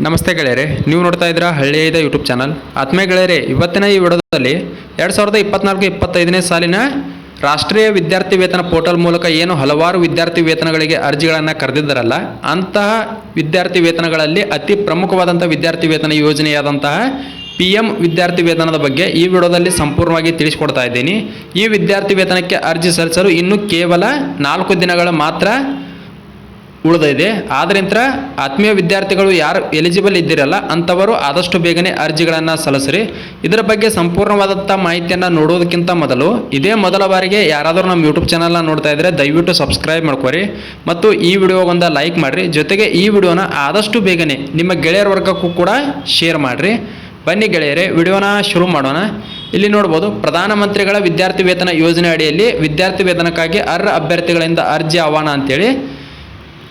ನಮಸ್ತೆ ಗೆಳೆಯರೆ, ನೀವು ನೋಡ್ತಾ ಇದ್ದೀರಾ ಹಳ್ಳಿಯದ ಯೂಟ್ಯೂಬ್ ಚಾನಲ್ ಆತ್ಮೀಯ ಗೆಳೆಯರೆ, ಇವತ್ತಿನ ಈ ವಿಡಿಯೋದಲ್ಲಿ ಎರಡು ಸಾವಿರದ ಇಪ್ಪತ್ನಾಲ್ಕು ಇಪ್ಪತ್ತೈದನೇ ಸಾಲಿನ ರಾಷ್ಟ್ರೀಯ ವಿದ್ಯಾರ್ಥಿ ವೇತನ ಪೋರ್ಟಲ್ ಮೂಲಕ ಏನು ಹಲವಾರು ವಿದ್ಯಾರ್ಥಿ ವೇತನಗಳಿಗೆ ಅರ್ಜಿಗಳನ್ನು ಕರೆದಿದ್ದಾರಲ್ಲ, ಅಂತಹ ವಿದ್ಯಾರ್ಥಿ ವೇತನಗಳಲ್ಲಿ ಅತಿ ಪ್ರಮುಖವಾದಂಥ ವಿದ್ಯಾರ್ಥಿ ವೇತನ ಯೋಜನೆಯಾದಂತಹ ಪಿ ಎಂ ವಿದ್ಯಾರ್ಥಿ ವೇತನದ ಬಗ್ಗೆ ಈ ವಿಡಿಯೋದಲ್ಲಿ ಸಂಪೂರ್ಣವಾಗಿ ತಿಳಿಸ್ಕೊಡ್ತಾ ಇದ್ದೀನಿ. ಈ ವಿದ್ಯಾರ್ಥಿ ವೇತನಕ್ಕೆ ಅರ್ಜಿ ಸಲ್ಲಿಸಲು ಇನ್ನು ಕೇವಲ ನಾಲ್ಕು ದಿನಗಳ ಮಾತ್ರ ಉಳಿದಿದೆ ಆದ್ರಿಂತ ಆತ್ಮೀಯ ವಿದ್ಯಾರ್ಥಿಗಳು ಯಾರು ಎಲಿಜಿಬಲ್ ಇದ್ದಿರಲ್ಲ, ಅಂಥವರು ಆದಷ್ಟು ಬೇಗನೆ ಅರ್ಜಿಗಳನ್ನು ಸಲ್ಲಿಸ್ರಿ. ಇದರ ಬಗ್ಗೆ ಸಂಪೂರ್ಣವಾದಂಥ ಮಾಹಿತಿಯನ್ನು ನೋಡೋದಕ್ಕಿಂತ ಮೊದಲು, ಇದೇ ಮೊದಲ ಬಾರಿಗೆ ಯಾರಾದರೂ ನಮ್ಮ ಯೂಟ್ಯೂಬ್ ಚಾನಲ್ನ ನೋಡ್ತಾ ಇದ್ದರೆ ದಯವಿಟ್ಟು ಸಬ್ಸ್ಕ್ರೈಬ್ ಮಾಡ್ಕೊರಿ. ಮತ್ತು ಈ ವಿಡಿಯೋಗೊಂದು ಲೈಕ್ ಮಾಡಿರಿ. ಜೊತೆಗೆ ಈ ವಿಡಿಯೋನ ಆದಷ್ಟು ಬೇಗನೆ ನಿಮ್ಮ ಗೆಳೆಯರ ವರ್ಗಕ್ಕೂ ಕೂಡ ಶೇರ್ ಮಾಡಿರಿ. ಬನ್ನಿ ಗೆಳೆಯರೆ, ವಿಡಿಯೋನ ಶುರು ಮಾಡೋಣ. ಇಲ್ಲಿ ನೋಡ್ಬೋದು, ಪ್ರಧಾನಮಂತ್ರಿಗಳ ವಿದ್ಯಾರ್ಥಿ ವೇತನ ಯೋಜನೆ ಅಡಿಯಲ್ಲಿ ವಿದ್ಯಾರ್ಥಿ ವೇತನಕ್ಕಾಗಿ ಅರ್ಹ ಅಭ್ಯರ್ಥಿಗಳಿಂದ ಅರ್ಜಿ ಆಹ್ವಾನ ಅಂತೇಳಿ.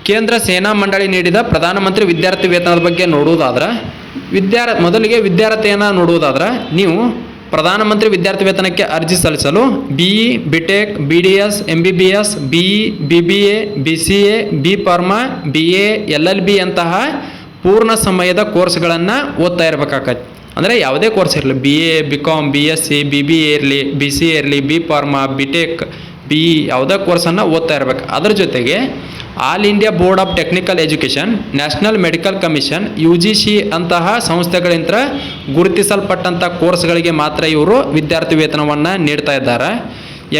ಕೇಂದ್ರ ಸೇನಾ ಮಂಡಳಿ ನೀಡಿದ ಪ್ರಧಾನಮಂತ್ರಿ ವಿದ್ಯಾರ್ಥಿ ವೇತನದ ಬಗ್ಗೆ ನೋಡುವುದಾದ್ರೆ, ವಿದ್ಯಾರ, ಮೊದಲಿಗೆ ವಿದ್ಯಾರ್ಥಿಯನ್ನು ನೋಡುವುದಾದ್ರೆ, ನೀವು ಪ್ರಧಾನಮಂತ್ರಿ ವಿದ್ಯಾರ್ಥಿ ವೇತನಕ್ಕೆ ಅರ್ಜಿ ಸಲ್ಲಿಸಲು B E B D S M B B S B E B B A B C A B pharma B A L L B ಅಂತಹ ಪೂರ್ಣ ಸಮಯದ ಕೋರ್ಸ್ಗಳನ್ನು ಓದ್ತಾ ಇರಬೇಕಾಗತ್ತೆ. ಅಂದರೆ ಯಾವುದೇ ಕೋರ್ಸ್ ಇರಲಿ B A B com B S C B B A ಇರಲಿ ಬಿ ಸಿ ಎ ಇರಲಿ B pharma B tech B ಯಾವುದೇ ಕೋರ್ಸನ್ನು ಓದ್ತಾ ಇರಬೇಕು. ಅದ್ರ ಜೊತೆಗೆ all India board of technical education, national medical commission, U G C ಅಂತಹ ಸಂಸ್ಥೆಗಳಿಂದ ಗುರುತಿಸಲ್ಪಟ್ಟಂಥ ಕೋರ್ಸ್ಗಳಿಗೆ ಮಾತ್ರ ಇವರು ವಿದ್ಯಾರ್ಥಿ ವೇತನವನ್ನು ನೀಡ್ತಾ ಇದ್ದಾರೆ.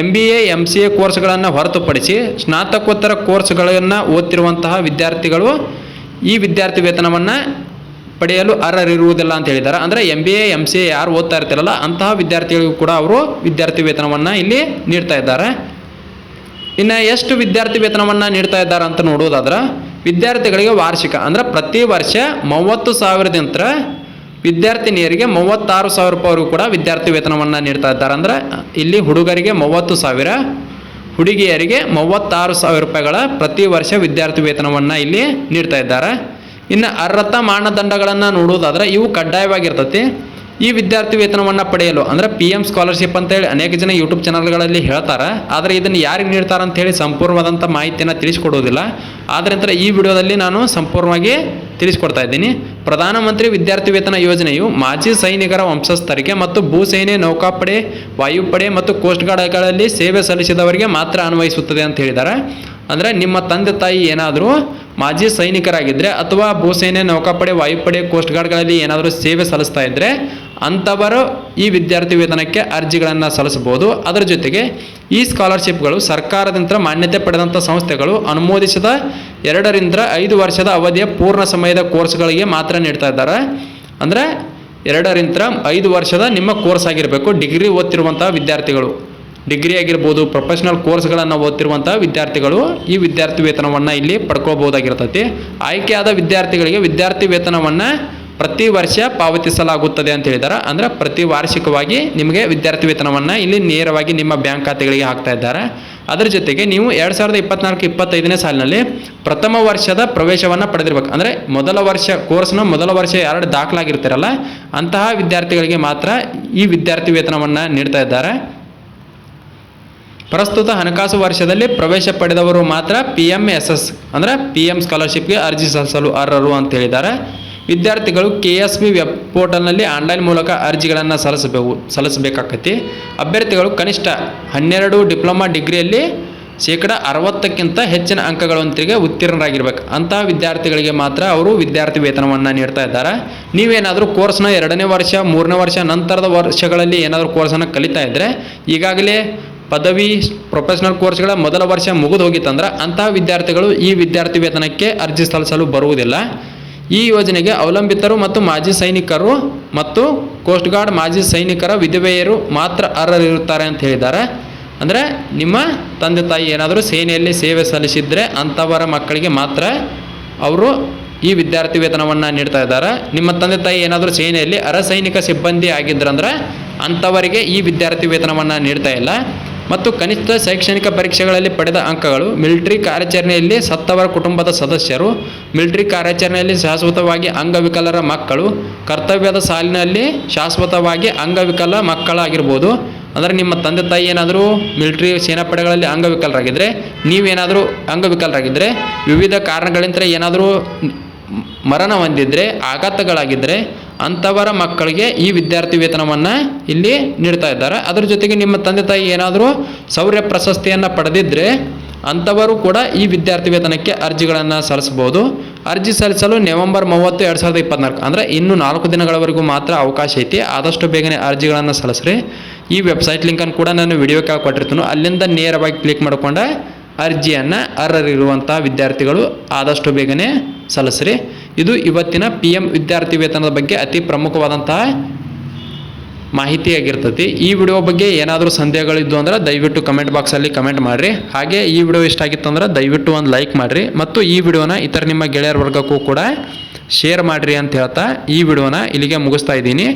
M B A M C A ಕೋರ್ಸ್ಗಳನ್ನು ಹೊರತುಪಡಿಸಿ ಸ್ನಾತಕೋತ್ತರ ಕೋರ್ಸ್ಗಳನ್ನು ಓದ್ತಿರುವಂತಹ ವಿದ್ಯಾರ್ಥಿಗಳು ಈ ವಿದ್ಯಾರ್ಥಿ ವೇತನವನ್ನು ಪಡೆಯಲು ಅರ್ಹರಿರುವುದಿಲ್ಲ ಅಂತ ಹೇಳಿದ್ದಾರೆ. ಅಂದರೆ M B A M C A ಯಾರು ಓದ್ತಾ ಇರ್ತಿರಲ್ಲ, ಅಂತಹ ವಿದ್ಯಾರ್ಥಿಗಳಿಗೂ ಕೂಡ ಅವರು ವಿದ್ಯಾರ್ಥಿ ವೇತನವನ್ನು ಇಲ್ಲಿ ನೀಡ್ತಾ ಇದ್ದಾರೆ. ಇನ್ನು ಎಷ್ಟು ವಿದ್ಯಾರ್ಥಿ ವೇತನವನ್ನು ನೀಡ್ತಾ ಇದ್ದಾರೆ ಅಂತ ನೋಡೋದಾದ್ರೆ ವಿದ್ಯಾರ್ಥಿಗಳಿಗೆ ವಾರ್ಷಿಕ, ಅಂದರೆ ಪ್ರತಿ ವರ್ಷ ಮೂವತ್ತು ಸಾವಿರದಿಂದ ವಿದ್ಯಾರ್ಥಿನಿಯರಿಗೆ ಮೂವತ್ತಾರು ಸಾವಿರ ರೂಪಾಯಿವರೆಗೂ ಕೂಡ ವಿದ್ಯಾರ್ಥಿ ವೇತನವನ್ನು ನೀಡ್ತಾ ಇದ್ದಾರೆ. ಅಂದರೆ ಇಲ್ಲಿ ಹುಡುಗರಿಗೆ ಮೂವತ್ತು ಸಾವಿರ, ಹುಡುಗಿಯರಿಗೆ ಮೂವತ್ತಾರು ಸಾವಿರ ರೂಪಾಯಿಗಳ ಪ್ರತಿ ವರ್ಷ ವಿದ್ಯಾರ್ಥಿ ವೇತನವನ್ನು ಇಲ್ಲಿ ನೀಡ್ತಾ ಇದ್ದಾರೆ. ಇನ್ನು ಅರ್ಹತಾ ಮಾನದಂಡಗಳನ್ನು ನೋಡುವುದಾದ್ರೆ ಇವು ಕಡ್ಡಾಯವಾಗಿರ್ತತಿ. ಈ ವಿದ್ಯಾರ್ಥಿ ವೇತನವನ್ನು ಪಡೆಯಲು, ಅಂದರೆ ಪಿ ಎಂ ಸ್ಕಾಲರ್ಶಿಪ್ ಅಂತೇಳಿ ಅನೇಕ ಜನ ಯೂಟ್ಯೂಬ್ ಚಾನಲ್ಗಳಲ್ಲಿ ಹೇಳ್ತಾರೆ. ಆದರೆ ಇದನ್ನು ಯಾರಿಗೆ ನೀಡ್ತಾರೆ ಅಂತೇಳಿ ಸಂಪೂರ್ಣವಾದಂಥ ಮಾಹಿತಿಯನ್ನು ತಿಳಿಸ್ಕೊಡೋದಿಲ್ಲ ಆದ್ದರಿಂದ ಈ ವಿಡಿಯೋದಲ್ಲಿ ನಾನು ಸಂಪೂರ್ಣವಾಗಿ ತಿಳಿಸ್ಕೊಡ್ತಾ ಇದ್ದೀನಿ. ಪ್ರಧಾನಮಂತ್ರಿ ವಿದ್ಯಾರ್ಥಿ ವೇತನ ಯೋಜನೆಯು ಮಾಜಿ ಸೈನಿಕರ ವಂಶಸ್ಥರಿಗೆ ಮತ್ತು ಭೂಸೇನೆ ನೌಕಾಪಡೆ, ವಾಯುಪಡೆ ಮತ್ತು ಕೋಸ್ಟ್ ಗಾರ್ಡ್ಗಳಲ್ಲಿ ಸೇವೆ ಸಲ್ಲಿಸಿದವರಿಗೆ ಮಾತ್ರ ಅನ್ವಯಿಸುತ್ತದೆ ಅಂತ ಹೇಳಿದ್ದಾರೆ. ಅಂದರೆ ನಿಮ್ಮ ತಂದೆ ತಾಯಿ ಏನಾದರೂ ಮಾಜಿ ಸೈನಿಕರಾಗಿದ್ದರೆ ಅಥವಾ ಭೂಸೇನೆ, ನೌಕಾಪಡೆ, ವಾಯುಪಡೆ ಕೋಸ್ಟ್ ಗಾರ್ಡ್ಗಳಲ್ಲಿ ಏನಾದರೂ ಸೇವೆ ಸಲ್ಲಿಸ್ತಾ ಇದ್ದರೆ ಅಂಥವರು ಈ ವಿದ್ಯಾರ್ಥಿ ವೇತನಕ್ಕೆ ಅರ್ಜಿಗಳನ್ನು ಸಲ್ಲಿಸಬಹುದು. ಅದರ ಜೊತೆಗೆ ಈ ಸ್ಕಾಲರ್ಶಿಪ್ಗಳು ಸರ್ಕಾರದಿಂದ ಮಾನ್ಯತೆ ಪಡೆದಂಥ ಸಂಸ್ಥೆಗಳು ಅನುಮೋದಿಸಿದ ಎರಡರಿಂದ ಐದು ವರ್ಷದ ಅವಧಿಯ ಪೂರ್ಣ ಸಮಯದ ಕೋರ್ಸ್ಗಳಿಗೆ ಮಾತ್ರ ನೀಡ್ತಾ ಇದ್ದಾರೆ. ಅಂದರೆ ಎರಡರಿಂದ ಐದು ವರ್ಷದ ನಿಮ್ಮ ಕೋರ್ಸ್ ಆಗಿರಬೇಕು ಡಿಗ್ರಿ ಓದ್ತಿರುವಂಥ ವಿದ್ಯಾರ್ಥಿಗಳು. ಡಿಗ್ರಿ ಆಗಿರ್ಬೋದು ಪ್ರೊಫೆಷನಲ್ ಕೋರ್ಸ್ಗಳನ್ನು ಓದ್ತಿರುವಂಥ ವಿದ್ಯಾರ್ಥಿಗಳು ಈ ವಿದ್ಯಾರ್ಥಿ ವೇತನವನ್ನು ಇಲ್ಲಿ ಪಡ್ಕೋಬಹುದಾಗಿರ್ತೈತಿ. ಆಯ್ಕೆಯಾದ ವಿದ್ಯಾರ್ಥಿಗಳಿಗೆ ವಿದ್ಯಾರ್ಥಿ ವೇತನವನ್ನು ಪ್ರತಿ ವರ್ಷ ಪಾವತಿಸಲಾಗುತ್ತದೆ ಅಂತ ಹೇಳಿದ್ದಾರೆ ಅಂದರೆ ಪ್ರತಿ ವಾರ್ಷಿಕವಾಗಿ ನಿಮಗೆ ವಿದ್ಯಾರ್ಥಿ ವೇತನವನ್ನು ಇಲ್ಲಿ ನೇರವಾಗಿ ನಿಮ್ಮ ಬ್ಯಾಂಕ್ ಖಾತೆಗಳಿಗೆ ಹಾಕ್ತಾ ಇದ್ದಾರೆ. ಅದರ ಜೊತೆಗೆ ನೀವು ಎರಡು ಸಾವಿರದ ಇಪ್ಪತ್ನಾಲ್ಕು ಇಪ್ಪತ್ತೈದನೇ ಸಾಲಿನಲ್ಲಿ ಪ್ರಥಮ ವರ್ಷದ ಪ್ರವೇಶವನ್ನು ಪಡೆದಿರ್ಬೇಕು. ಅಂದರೆ ಮೊದಲ ವರ್ಷ ಕೋರ್ಸ್ನ ಮೊದಲ ವರ್ಷ ಎರಡು ದಾಖಲಾಗಿರ್ತಾರಲ್ಲ, ಅಂತಹ ವಿದ್ಯಾರ್ಥಿಗಳಿಗೆ ಮಾತ್ರ ಈ ವಿದ್ಯಾರ್ಥಿ ವೇತನವನ್ನು ನೀಡ್ತಾ ಇದ್ದಾರೆ. ಪ್ರಸ್ತುತ ಹಣಕಾಸು ವರ್ಷದಲ್ಲಿ ಪ್ರವೇಶ ಪಡೆದವರು ಮಾತ್ರ ಪಿ ಎಂ ಎಸ್ ಎಸ್ ಅಂದರೆ ಪಿ ಎಂ ಸ್ಕಾಲರ್ಶಿಪ್ಗೆ ಅರ್ಜಿ ಸಲ್ಲಿಸಲು ಅರ್ಹರು ಅಂತ ಹೇಳಿದ್ದಾರೆ. ವಿದ್ಯಾರ್ಥಿಗಳು ಕೆ ಎಸ್ ಬಿ ವೆಬ್ ಪೋರ್ಟಲ್ನಲ್ಲಿ ಆನ್ಲೈನ್ ಮೂಲಕ ಅರ್ಜಿಗಳನ್ನು ಸಲ್ಲಿಸಬೇಕು, ಸಲ್ಲಿಸಬೇಕಾಗತ್ತೆ. ಅಭ್ಯರ್ಥಿಗಳು ಕನಿಷ್ಠ ಹನ್ನೆರಡು ಡಿಪ್ಲೊಮಾ ಡಿಗ್ರಿಯಲ್ಲಿ ಶೇಕಡ ಅರವತ್ತಕ್ಕಿಂತ ಹೆಚ್ಚಿನ ಅಂಕಗಳೊಂದಿಗೆ ಉತ್ತೀರ್ಣರಾಗಿರ್ಬೇಕು. ಅಂತಹ ವಿದ್ಯಾರ್ಥಿಗಳಿಗೆ ಮಾತ್ರ ಅವರು ವಿದ್ಯಾರ್ಥಿ ವೇತನವನ್ನು ನೀಡ್ತಾ ಇದ್ದಾರೆ. ನೀವೇನಾದರೂ ಕೋರ್ಸ್ನ ಎರಡನೇ ವರ್ಷ, ಮೂರನೇ ವರ್ಷ, ನಂತರದ ವರ್ಷಗಳಲ್ಲಿ ಏನಾದರೂ ಕೋರ್ಸನ್ನು ಕಲಿತಾ ಇದ್ದರೆ ಈಗಾಗಲೇ ಪದವಿ ಪ್ರೊಫೆಷನಲ್ ಕೋರ್ಸ್ಗಳ ಮೊದಲ ವರ್ಷ ಮುಗಿದು ಹೋಗಿತ್ತಂದ್ರೆ ಅಂತಹ ವಿದ್ಯಾರ್ಥಿಗಳು ಈ ವಿದ್ಯಾರ್ಥಿ ವೇತನಕ್ಕೆ ಅರ್ಜಿ ಸಲ್ಲಿಸಲು ಬರುವುದಿಲ್ಲ. ಈ ಯೋಜನೆಗೆ ಅವಲಂಬಿತರು ಮತ್ತು ಮಾಜಿ ಸೈನಿಕರು ಮತ್ತು ಕೋಸ್ಟ್ ಗಾರ್ಡ್ ಮಾಜಿ ಸೈನಿಕರ ವಿಧವೆಯರು ಮಾತ್ರ ಅರ್ಹರಿರುತ್ತಾರೆ ಅಂತ ಹೇಳಿದ್ದಾರೆ. ಅಂದರೆ ನಿಮ್ಮ ತಂದೆ ತಾಯಿ ಏನಾದರೂ ಸೇನೆಯಲ್ಲಿ ಸೇವೆ ಸಲ್ಲಿಸಿದರೆ ಅಂಥವರ ಮಕ್ಕಳಿಗೆ ಮಾತ್ರ ಅವರು ಈ ವಿದ್ಯಾರ್ಥಿ ವೇತನವನ್ನು ನೀಡ್ತಾ ಇದ್ದಾರೆ. ನಿಮ್ಮ ತಂದೆ ತಾಯಿ ಏನಾದರೂ ಸೇನೆಯಲ್ಲಿ ಅರಸೈನಿಕ ಸಿಬ್ಬಂದಿ ಆಗಿದ್ರಂದ್ರೆ ಅಂಥವರಿಗೆ ಈ ವಿದ್ಯಾರ್ಥಿ ವೇತನವನ್ನು ನೀಡ್ತಾ ಇಲ್ಲ. ಮತ್ತು ಕನಿಷ್ಠ ಶೈಕ್ಷಣಿಕ ಪರೀಕ್ಷೆಗಳಲ್ಲಿ ಪಡೆದ ಅಂಕಗಳು ಮಿಲಿಟರಿ ಕಾರ್ಯಾಚರಣೆಯಲ್ಲಿ ಸತ್ತವರ ಕುಟುಂಬದ ಸದಸ್ಯರು, ಮಿಲಿಟರಿ ಕಾರ್ಯಾಚರಣೆಯಲ್ಲಿ ಶಾಶ್ವತವಾಗಿ ಅಂಗವಿಕಲರ ಮಕ್ಕಳು, ಕರ್ತವ್ಯದ ಸಾಲಿನಲ್ಲಿ ಶಾಶ್ವತವಾಗಿ ಅಂಗವಿಕಲ ಮಕ್ಕಳಾಗಿರ್ಬೋದು. ಅಂದರೆ ನಿಮ್ಮ ತಂದೆ ತಾಯಿ ಏನಾದರೂ ಮಿಲಿಟರಿ ಸೇನಾಪಡೆಗಳಲ್ಲಿ ಅಂಗವಿಕಲರಾಗಿದ್ದರೆ ನೀವೇನಾದರೂ ಅಂಗವಿಕಲರಾಗಿದ್ದರೆ ವಿವಿಧ ಕಾರಣಗಳಿಂದ ಏನಾದರೂ ಮರಣ ಹೊಂದಿದ್ದರೆ ಆಘಾತಗಳಾಗಿದ್ದರೆ ಅಂಥವರ ಮಕ್ಕಳಿಗೆ ಈ ವಿದ್ಯಾರ್ಥಿ ವೇತನವನ್ನು ಇಲ್ಲಿ ನೀಡ್ತಾ ಇದ್ದಾರೆ. ಅದರ ಜೊತೆಗೆ ನಿಮ್ಮ ತಂದೆ ತಾಯಿ ಏನಾದರೂ ಶೌರ್ಯ ಪ್ರಶಸ್ತಿಯನ್ನು ಪಡೆದಿದ್ದರೆ ಅಂಥವರು ಕೂಡ ಈ ವಿದ್ಯಾರ್ಥಿ ವೇತನಕ್ಕೆ ಅರ್ಜಿಗಳನ್ನು ಸಲ್ಲಿಸಬಹುದು. ಅರ್ಜಿ ಸಲ್ಲಿಸಲು ನವೆಂಬರ್ ಮೂವತ್ತು ಎರಡು ಸಾವಿರದ ಇಪ್ಪತ್ನಾಲ್ಕು ಅಂದರೆ ಇನ್ನು ನಾಲ್ಕು ದಿನಗಳವರೆಗೂ ಮಾತ್ರ ಅವಕಾಶ ಐತಿ. ಆದಷ್ಟು ಬೇಗನೆ ಅರ್ಜಿಗಳನ್ನು ಸಲ್ಲಿಸ್ರಿ. ಈ ವೆಬ್ಸೈಟ್ ಲಿಂಕನ್ನು ಕೂಡ ನಾನು ವಿಡಿಯೋ ಕೆಳಗೆ ಕೊಟ್ಟಿರ್ತೀನಿ ಅಲ್ಲಿಂದ ನೇರವಾಗಿ ಕ್ಲಿಕ್ ಮಾಡಿಕೊಂಡ ಅರ್ಜಿಯನ್ನು ಅರ್ಹರಿರುವಂಥ ವಿದ್ಯಾರ್ಥಿಗಳು ಆದಷ್ಟು ಬೇಗನೆ ಸಲ್ಲಿಸ್ರಿ. ಇದು ಇವತ್ತಿನ ಪಿ ಎಂ ವಿದ್ಯಾರ್ಥಿ ವೇತನದ ಬಗ್ಗೆ ಅತಿ ಪ್ರಮುಖವಾದಂತಹ ಮಾಹಿತಿಯಾಗಿರ್ತೈತಿ. ಈ ವಿಡಿಯೋ ಬಗ್ಗೆ ಏನಾದರೂ ಸಂದೇಹಗಳಿದ್ದು ಅಂದರೆ ದಯವಿಟ್ಟು ಕಮೆಂಟ್ ಬಾಕ್ಸಲ್ಲಿ ಕಮೆಂಟ್ ಮಾಡಿರಿ. ಹಾಗೆ ಈ ವಿಡಿಯೋ ಇಷ್ಟ ಆಗಿತ್ತು ಅಂದರೆ ದಯವಿಟ್ಟು ಒಂದು ಲೈಕ್ ಮಾಡಿರಿ. ಮತ್ತು ಈ ವಿಡಿಯೋನ ಇತರ ನಿಮ್ಮ ಗೆಳೆಯರ ವರ್ಗಕ್ಕೂ ಕೂಡ ಶೇರ್ ಮಾಡಿರಿ ಅಂತ ಹೇಳ್ತಾ ಈ ವಿಡಿಯೋನ ಇಲ್ಲಿಗೆ ಮುಗಿಸ್ತಾ ಇದ್ದೀನಿ.